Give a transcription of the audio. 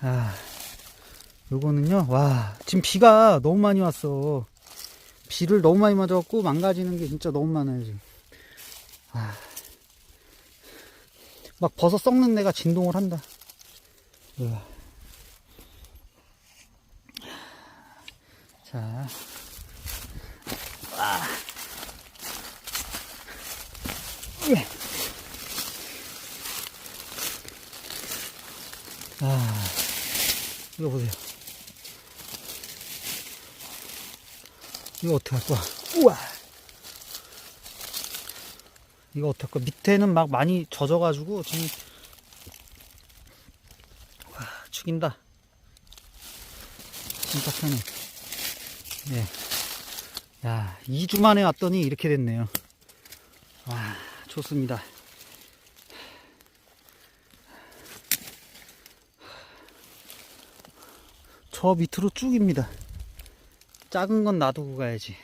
아, 요거는요, 와, 지금 비가 너무 많이 왔어. 비를 너무 많이 맞아갖고 망가지는 게 진짜 너무 많아요, 지금. 아, 막 버섯 썩는 내가 진동을 한다. 으아. 자, 아. 예. 아, 이거 보세요. 이거 어떻게 할 거야? 우와! 이거 어떡할 거야? 밑에는 막 많이 젖어가지고 지금 와, 죽인다. 심각하네. 네. 야, 2주 만에 왔더니 이렇게 됐네요. 와, 좋습니다. 저 밑으로 쭉입니다. 작은 건 놔두고 가야지.